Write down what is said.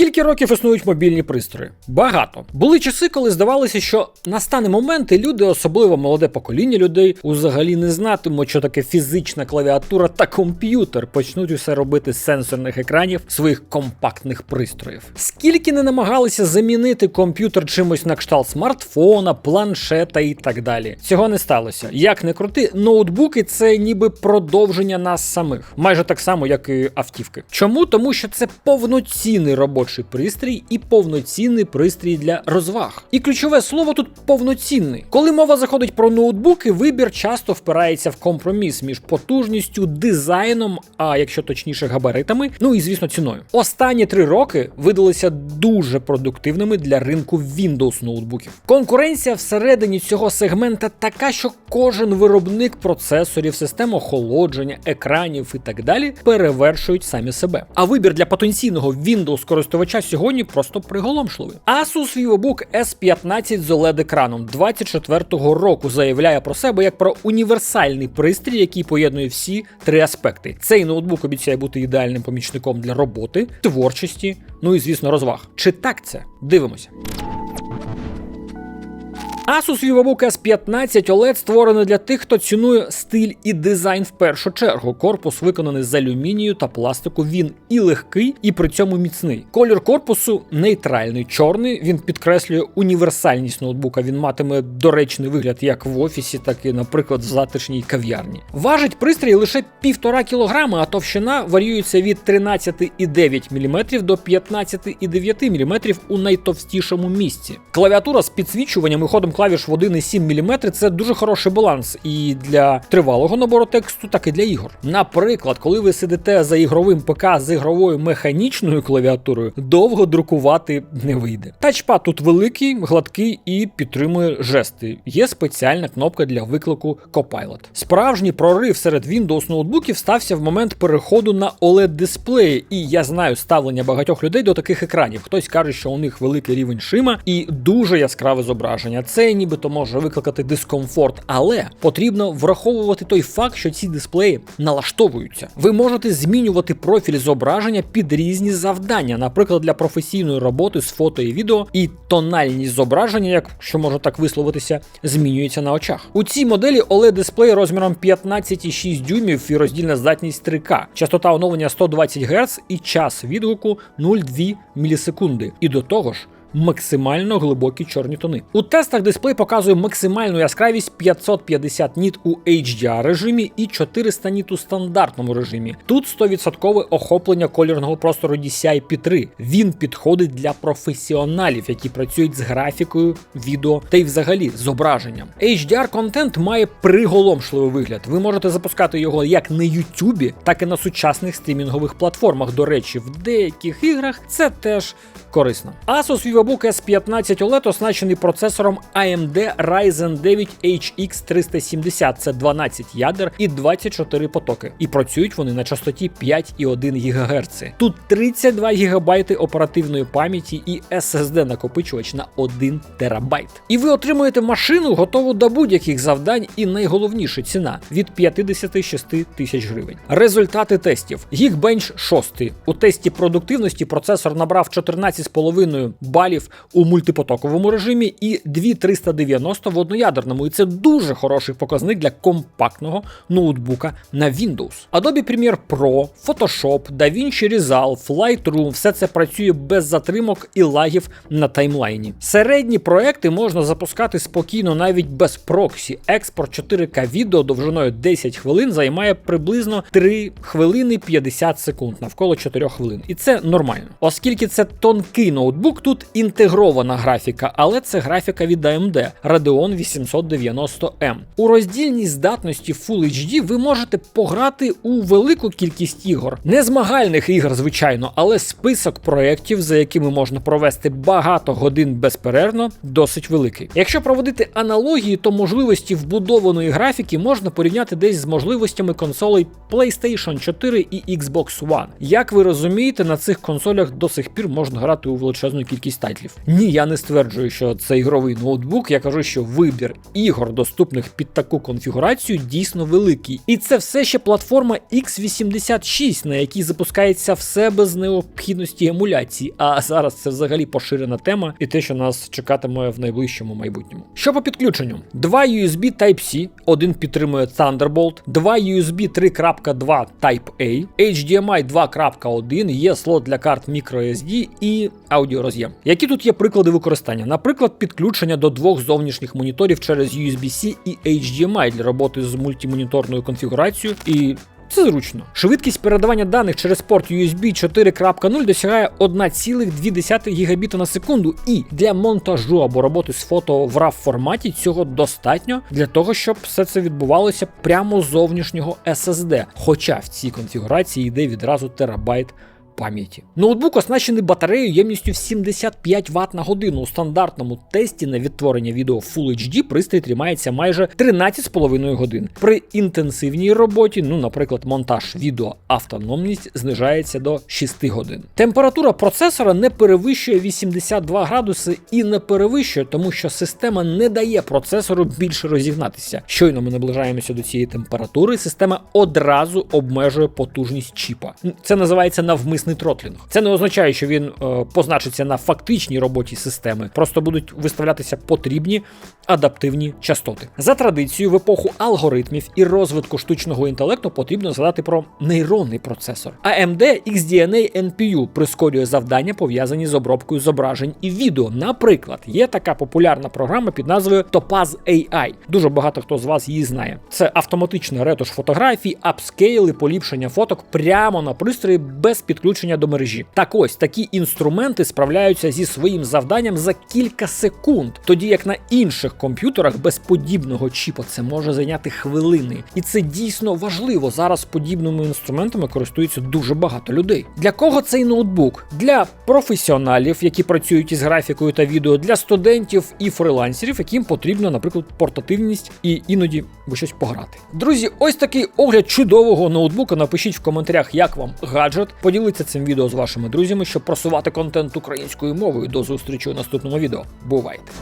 Скільки років існують мобільні пристрої? Багато. Були часи, коли здавалося, що настане момент, і люди, особливо молоде покоління людей, взагалі не знатимуть, що таке фізична клавіатура та комп'ютер, почнуть усе робити з сенсорних екранів своїх компактних пристроїв. Скільки не намагалися замінити комп'ютер чимось на кшталт смартфона, планшета і так далі. Цього не сталося. Як не крути, ноутбуки це ніби продовження нас самих, майже так само, як і автівки. Чому? Тому що це повноцінний робочий пристрій і повноцінний пристрій для розваг. І ключове слово тут повноцінний. Коли мова заходить про ноутбуки, вибір часто впирається в компроміс між потужністю, дизайном, а якщо точніше, габаритами, ну і звісно, ціною. Останні три роки видалися дуже продуктивними для ринку Windows ноутбуків. Конкуренція всередині цього сегмента така, що кожен виробник процесорів, систем охолодження, екранів і так далі перевершують самі себе. А вибір для потенційного Windows користувача сьогодні просто приголомшливий. Asus VivoBook S15 з oled екраном 24-го року заявляє про себе як про універсальний пристрій, який поєднує всі три аспекти. Цей ноутбук обіцяє бути ідеальним помічником для роботи, творчості, ну і звісно, розваг. Чи так це? Дивимося. Asus VivoBook S15 OLED створений для тих, хто цінує стиль і дизайн в першу чергу. Корпус виконаний з алюмінію та пластику. Він і легкий, і при цьому міцний. Колір корпусу нейтральний, чорний. Він підкреслює універсальність ноутбука. Він матиме доречний вигляд як в офісі, так і, наприклад, в затишній кав'ярні. Важить пристрій лише 1,5 кг, а товщина варіюється від 13,9 мм до 15,9 мм у найтовстішому місці. Клавіатура з підсвічуванням і ходом клавіш в 1,7 мм це дуже хороший баланс і для тривалого набору тексту, так і для ігор. Наприклад, коли ви сидите за ігровим ПК з ігровою механічною клавіатурою, довго друкувати не вийде. Тачпад тут великий, гладкий і підтримує жести. Є спеціальна кнопка для виклику Copilot. Справжній прорив серед Windows ноутбуків стався в момент переходу на oled дисплеї, і я знаю ставлення багатьох людей до таких екранів. Хтось каже, що у них великий рівень шима і дуже яскраве зображення. Це нібито може викликати дискомфорт, але потрібно враховувати той факт, що ці дисплеї налаштовуються. Ви можете змінювати профіль зображення під різні завдання, наприклад, для професійної роботи з фото і відео, і тональність зображення, якщо можна так висловитися, змінюється на очах. У цій моделі oled дисплей розміром 15,6 дюймів і роздільна здатність 3К, частота оновлення 120 Гц і час відгуку 0,2 мілісекунди. І до того ж. Максимально глибокі чорні тони. У тестах дисплей показує максимальну яскравість 550 ніт у HDR режимі і 400 ніт у стандартному режимі. Тут 100% охоплення кольорного простору DCI-P3. Він підходить для професіоналів, які працюють з графікою, відео та й взагалі зображенням. HDR контент має приголомшливий вигляд. Ви можете запускати його як на YouTube, так і на сучасних стрімінгових платформах. До речі, в деяких іграх це теж корисно. Asus VivoBook S15 OLED оснащений процесором AMD Ryzen 9 HX 370, це 12 ядер і 24 потоки. І працюють вони на частоті 5,1 ГГц. Тут 32 ГБ оперативної пам'яті і SSD накопичувач на 1 терабайт. І ви отримуєте машину, готову до будь-яких завдань, і найголовніше ціна від 56 тисяч гривень. Результати тестів: Geekbench 6. У тесті продуктивності процесор набрав 14,5 балів у мультипотоковому режимі і 2390 в одноядерному. І це дуже хороший показник для компактного ноутбука на Windows. Adobe Premiere Pro, Photoshop, DaVinci Resolve, Lightroom все це працює без затримок і лагів на таймлайні. Середні проекти можна запускати спокійно навіть без проксі. Експорт 4К відео довжиною 10 хвилин займає приблизно 3 хвилини 50 секунд, навколо 4 хвилин. І це нормально. Оскільки це тонкий ноутбук, тут інтегрована графіка, але це графіка від AMD Radeon 890M. У роздільній здатності Full HD ви можете пограти у велику кількість ігор. Не змагальних ігор, звичайно, але список проєктів, за якими можна провести багато годин безперервно, досить великий. Якщо проводити аналогії, то можливості вбудованої графіки можна порівняти десь з можливостями консолей PlayStation 4 і Xbox One. Як ви розумієте, на цих консолях до сих пір можна грати у величезну кількість тайтлів. Ні, я не стверджую, що це ігровий ноутбук. Я кажу, що вибір ігор, доступних під таку конфігурацію, дійсно великий. І це все ще платформа x86, на якій запускається все без необхідності емуляції. А зараз це взагалі поширена тема і те, що нас чекатиме в найближчому майбутньому. Що по підключенню? Два USB Type-C, один підтримує Thunderbolt, два USB 3.2 Type-A, HDMI 2.1, є слот для карт microSD і аудіороз'єм. Які тут є приклади використання? Наприклад, підключення до двох зовнішніх моніторів через USB-C і HDMI для роботи з мультимоніторною конфігурацією і це зручно. Швидкість передавання даних через порт USB 4.0 досягає 1,2 гігабіта на секунду, і для монтажу або роботи з фото в RAW форматі цього достатньо для того, щоб все це відбувалося прямо з зовнішнього SSD. Хоча в цій конфігурації йде відразу терабайт пам'яті. Ноутбук оснащений батареєю ємністю в 75 Вт на годину. У стандартному тесті на відтворення відео Full HD пристрій тримається майже 13,5 годин. При інтенсивній роботі, ну, наприклад, монтаж відео автономність знижається до 6 годин. Температура процесора не перевищує 82 градуси і не перевищує, тому що система не дає процесору більше розігнатися. Щойно ми наближаємося до цієї температури, система одразу обмежує потужність чіпа. Це називається навмисний тротлінг. Це не означає, що він е, позначиться на фактичній роботі системи, просто будуть виставлятися потрібні адаптивні частоти. За традицією, в епоху алгоритмів і розвитку штучного інтелекту потрібно згадати про нейронний процесор. AMD XDNA NPU прискорює завдання, пов'язані з обробкою зображень і відео. Наприклад, є така популярна програма під назвою Topaz AI. Дуже багато хто з вас її знає. Це автоматичний ретуш фотографій, апскейл і поліпшення фоток прямо на пристрої без підключення до мережі. Так ось такі інструменти справляються зі своїм завданням за кілька секунд, тоді як на інших комп'ютерах без подібного чіпа це може зайняти хвилини. І це дійсно важливо. Зараз подібними інструментами користуються дуже багато людей. Для кого цей ноутбук? Для професіоналів, які працюють із графікою та відео, для студентів і фрилансерів, яким потрібна, наприклад, портативність і іноді в щось пограти. Друзі, ось такий огляд чудового ноутбука. Напишіть в коментарях, як вам гаджет. Поділіться цим відео з вашими друзями, щоб просувати контент українською мовою. До зустрічі у наступному відео. Бувайте!